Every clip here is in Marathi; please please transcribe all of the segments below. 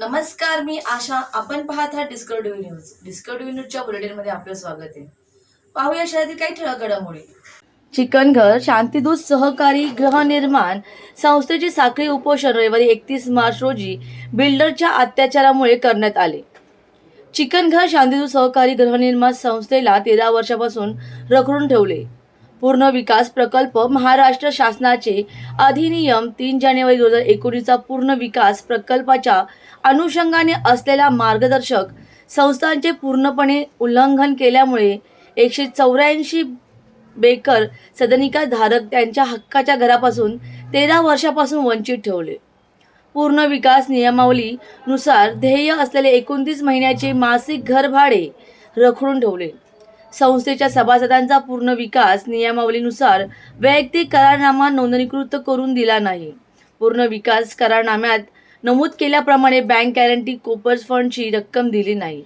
नमस्कार मी आशा. आपण पाहत आहात डिस्कवरी न्यूज. डिस्कवरी न्यूजच्या बुलेटिनमध्ये आपलं स्वागत आहे. पाहूया शहरातील काही ठळक घडामोडी. चिकनघर शांतीदूत सहकारी गृहनिर्माण संस्थेची साखळी उपोषण रविवारी एकतीस मार्च रोजी बिल्डरच्या अत्याचारामुळे करण्यात आले. चिकनघर शांतीदूत सहकारी गृहनिर्माण संस्थेला तेरा वर्षापासून रखडून ठेवले. पूर्ण विकास प्रकल्प महाराष्ट्र शासनाचे अधिनियम तीन जानेवारी दोन हजार एकोणीसचा पूर्ण विकास प्रकल्पाच्या अनुषंगाने असलेला मार्गदर्शक संस्थांचे पूर्णपणे उल्लंघन केल्यामुळे एकशे चौऱ्याऐंशी बेकर सदनिका धारक त्यांच्या हक्काच्या घरापासून तेरा वर्षापासून वंचित ठेवले. पूर्ण विकास नियमावलीनुसार ध्येय असलेले एकोणतीस महिन्याचे मासिक घर भाडे रखडून ठेवले. संस्थेच्या सभासदांचा पूर्ण विकास नियमावलीनुसार वैयक्तिक करारनामा नोंदणीकृत करून दिला नाही. पूर्ण विकास करारनाम्यात नमूद केल्याप्रमाणे बँक गॅरंटी कोपर्स फंडची रक्कम दिली नाही.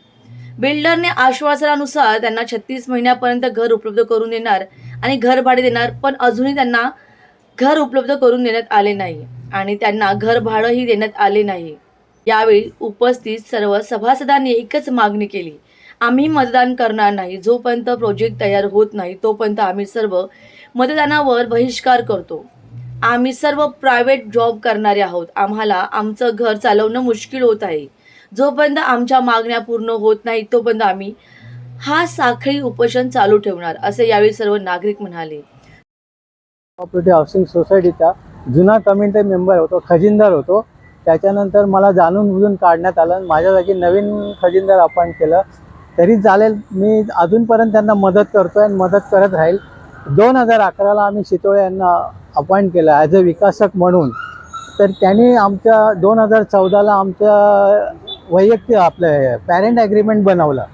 बिल्डरने आश्वासनानुसार त्यांना छत्तीस महिन्यापर्यंत घर उपलब्ध करून देणार आणि घर भाडे देणार पण अजूनही त्यांना घर उपलब्ध करून देण्यात आले नाही आणि त्यांना घर भाडंही देण्यात आले नाही. यावेळी उपस्थित सर्व सभासदांनी एकच मागणी केली आम्ही मतदान करणार नाही. जोपर्यंत प्रोजेक्ट तयार होत नाही तोपर्यंत आम्ही सर्व मतदानावर बहिष्कार करतो. आम्ही सर्व प्रायव्हेट जॉब करणारे आहोत. आम्हाला आमचं घर चालवणं मुश्किल होत आहे. जोपर्यंत आमच्या मागण्या पूर्ण होत नाही तोपर्यंत आम्ही हा साखळी उपोषण चालू ठेवणार असे यावेळी सर्व नागरिक म्हणाले. कॉपरेटिव्ह हाऊसिंग सोसायटीचा जुना कमिटी मेंबर होतो खजिनदार होतो. त्याच्यानंतर मला जाणून बुजून काढण्यात आलं माझ्या जागी नवीन खजिनदार अपॉइंट केलं. तरी चालेल. मी अजूनपर्यंत त्यांना मदत करतो आणि मदत करत राहील. दोन हजार अकराला आम्ही शितोळे यांना अपॉइंट केलं ॲज अ विकासक म्हणून. तर त्यांनी आमच्या दोन हजार चौदाला आमच्या वैयक्तिक आपलं पॅरेंट ॲग्रीमेंट बनवलं.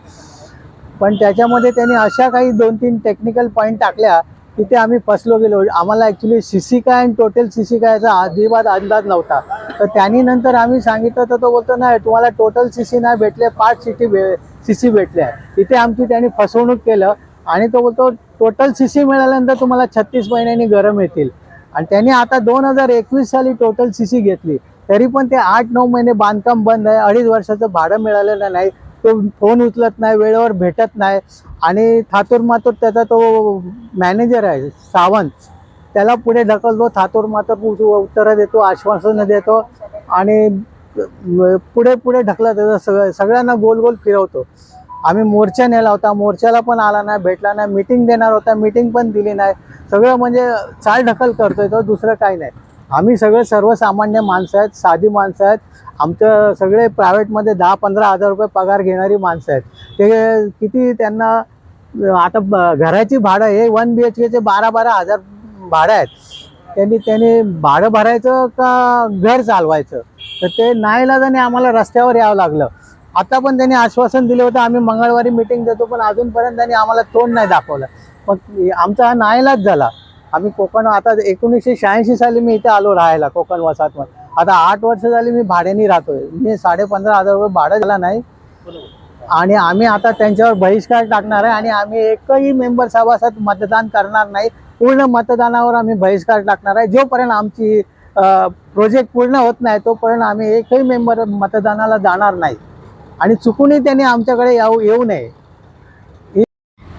पण त्याच्यामध्ये त्यांनी अशा काही दोन तीन टेक्निकल पॉईंट टाकल्या तिथे आम्ही फसलो गेलो. आम्हाला ॲक्च्युली सी सी काय आणि टोटल सी सी कायचा अजिबात अंदाज नव्हता. तर त्यांनी नंतर आम्ही सांगितलं तर तो बोलतो नाही तुम्हाला टोटल सी सी नाही भेटले पाच सिटी भे सी सी भेटले आहे. आमची त्यांनी फसवणूक केलं आणि तो बोलतो टोटल सी सी मिळाल्यानंतर तुम्हाला छत्तीस महिन्यांनी गरम येतील. आणि त्यांनी आता दोन हजार एकवीस साली टोटल सी सी घेतली. तरी पण ते आठ नऊ महिने बांधकाम बंद आहे. अडीच वर्षाचं भाडं मिळालेलं नाही. तो फोन उचलत नाही वेळेवर भेटत नाही. आणि थातूर मातूर त्याचा तो मॅनेजर आहे सावंत. त्याला पुढे ढकलतो थातूर मातूर उत्तरं देतो आश्वासनं देतो आणि पुढे पुढे ढकलत त्याचं सगळं सगळ्यांना गोल गोल फिरवतो. आम्ही मोर्चा नेला होता. मोर्चाला पण आला नाही भेटला नाही. मिटिंग देणार होता. मिटिंग पण दिली नाही. सगळं म्हणजे चाल ढकल करतोय तो दुसरं काही नाही. आम्ही सगळे सर्वसामान्य माणसं आहेत साधी माणसं आहेत. आमचं सगळे प्रायव्हेटमध्ये दहा पंधरा हजार रुपये पगार घेणारी माणसं आहेत. ते किती त्यांना आता घराची भाडं हे वन बी एच केचे बारा बारा हजार भाडं आहेत. त्यांनी त्यांनी भाडं भरायचं का घर चालवायचं? तर ते नाईलाजाने आम्हाला रस्त्यावर यावं लागलं. आता पण त्यांनी आश्वासन दिलं होतं आम्ही मंगळवारी मिटिंग देतो पण अजूनपर्यंत त्यांनी आम्हाला तोंड नाही दाखवलं. मग आमचा हा नाईलाज झाला. आम्ही कोकण आता एकोणीसशे शहाऐंशी साली मी इथे आलो राहायला कोकण वसाहतमध्ये आता आठ वर्ष झाली मी भाड्याने राहतोय. मी साडे पंधरा हजार रुपये भाडं झाला नाही. आणि आम्ही आता त्यांच्यावर बहिष्कार टाकणार आहे आणि आम्ही एकही मेंबर सभासद मतदान करणार नाही. पूर्ण मतदानावर आम्ही बहिष्कार टाकणार आहे. जोपर्यंत आमची प्रोजेक्ट पूर्ण होत नाही तोपर्यंत आम्ही एकही मेंबर मतदानाला जाणार नाही. आणि चुकूनही त्यांनी आमच्याकडे येऊ येऊ नये.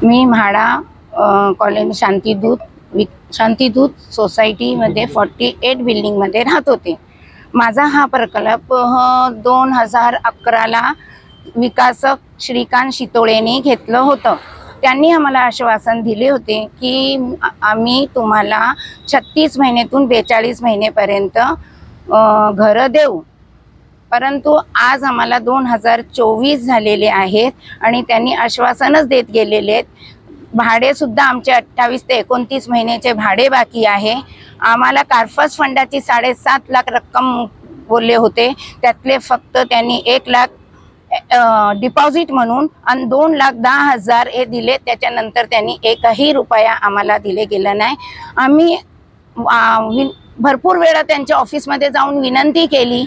मी म्हाडा कॉलेज शांतीदूत. वि शांतीदूत सोसायटीमध्ये फॉर्टी एट बिल्डिंगमध्ये राहत होते. माझा हा प्रकल्प दोन हजार अकराला विकासक श्रीकांत शितोळेने घेतलं होतं. त्यांनी आम्हाला आश्वासन दिले होते की आम्ही तुम्हाला छत्तीस महिन्यातून बेचाळीस महिनेपर्यंत घरं देऊ. परंतु आज आम्हाला दोन हजार चोवीस झालेले आहेत आणि त्यांनी आश्वासनच देत गेलेले आहेत भाडे सुद्धा आमचे अठ्ठावीस ते एकोणतीस महिन्याचे भाडे बाकी आहे. आम्हाला कार्फस फंडाची साडेसात लाख रक्कम बोलले होते. त्यातले फक्त त्यांनी एक लाख डिपॉझिट म्हणून आणि दोन लाख दहा हजार हे दिले. त्याच्यानंतर त्यांनी एकही रुपया आम्हाला दिले गेला नाही. आम्ही भरपूर वेळा त्यांच्या ऑफिसमध्ये जाऊन विनंती केली.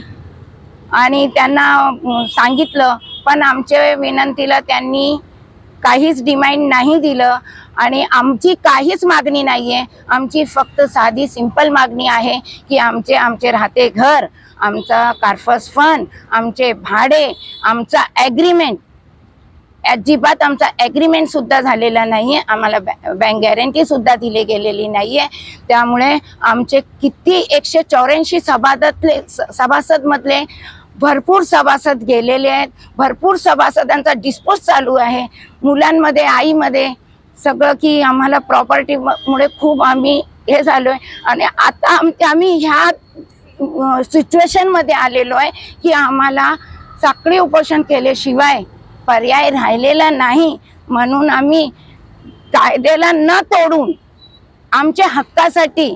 आणि त्यांना सांगितलं. पण आमच्या विनंतीला त्यांनी काहीच डिमांड नाही दिलं आणि आमची काहीच मागणी नाही आहे आमची फक्त साधी सिंपल मागणी आहे की आमचे आमचे राहते घर आमचा कार्फस फंड आमचे भाडे आमचा ॲग्रीमेंट अजिबात आमचा ॲग्रीमेंट सुद्धा झालेला नाही आहे आम्हाला बॅ बँक गॅरंटी सुद्धा दिली गेलेली नाही आहे त्यामुळे आमचे किती एकशे चौऱ्याऐंशी सभासदले स- सभासदमधले भरपूर सभासद गेलेले आहेत. भरपूर सभासदांचा डिस्पोज चालू आहे. मुलांमध्ये आईमध्ये सगळं की आम्हाला प्रॉपर्टीमुळे खूप आम्ही हे झालो आहे आणि आता आम आम्ही ह्या सिच्युएशनमध्ये आलेलो आहे की आम्हाला साखळी उपोषण केल्याशिवाय पर्याय राहिलेला नाही. म्हणून आम्ही कायद्याला न तोडून आमच्या हक्कासाठी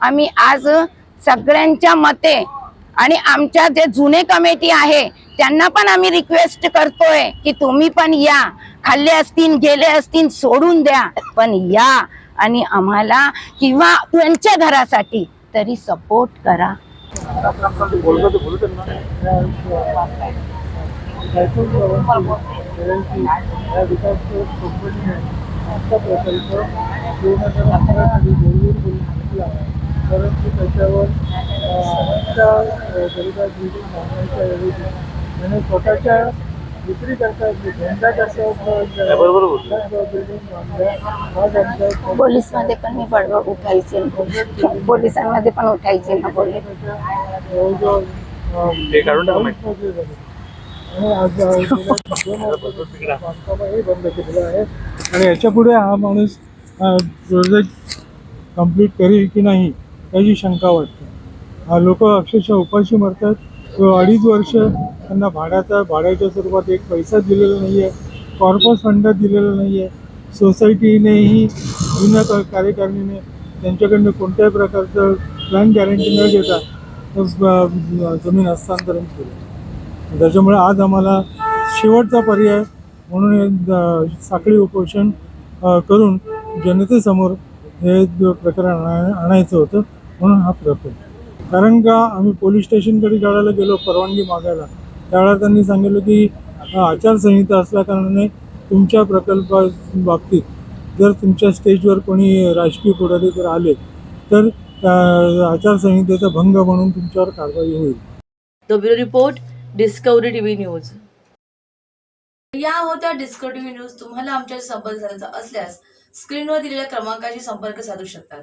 आम्ही आज सगळ्यांच्या मते आणि आमच्या जे जुने कमिटी आहे त्यांना पण आम्ही रिक्वेस्ट करतोय की तुम्ही पण या. खाल्ले असतील गेले असतील सोडून द्या. पण या आणि आम्हाला किंवा त्यांच्या घरासाठी तरी सपोर्ट करा. प्रकल्प परंतु त्याच्यावर आमच्या गरीबात बिल्डिंग बांधण्याच्या ऐवजी त्याने स्वतःच्या विक्री करता धंदा करता पोलीसमध्ये पण मी बडबड उठायचे. पोलिसांमध्ये पण उठायचे ना बोलले ते काढून आणि आज दोन वर्षापासून बांधकामही बंद केलेलं आहे. आणि याच्यापुढे हा माणूस प्रोजेक्ट कंप्लीट करेल की नाही याची शंका वाटते. लोक अक्षरशः उपाशी मरतात. अडीच वर्ष त्यांना भाड्याचा भाड्याच्या स्वरूपात एक पैसा दिलेला नाही आहे कॉर्पस फंड दिलेला नाही आहे सोसायटीनेही जुन्या का- कार्यकारिणीने त्यांच्याकडनं कोणत्याही प्रकारचं प्लॅन गॅरंटी न घेता जमीन हस्तांतरण केलं. त्याच्यामुळे आज आम्हाला शेवटचा पर्याय म्हणून साखळी उपोषण करून जनतेसमोर हे प्रकरण आणा- आणायचं होतं. म्हणून हा प्रकल्प कारण का आम्ही पोलीस स्टेशनकडे ज्यावेळेला गेलो परवानगी मागायला त्यावेळेला त्यांनी सांगितलं की आचारसंहिता असल्याकारणाने तुमच्या प्रकल्पा बाबतीत जर तुमच्या स्टेजवर कोणी राजकीय पुढारी जर आले तर आचारसंहितेचा भंग म्हणून तुमच्यावर कारवाई होईल. रिपोर्ट डिस्कवरी टीव्ही न्यूज या होत्या डिस्कवरी टीव्ही न्यूज तुम्हाला आमच्या संपर्क साधायचा असल्यास स्क्रीनवर दिलेल्या क्रमांकाशी संपर्क साधू शकतात.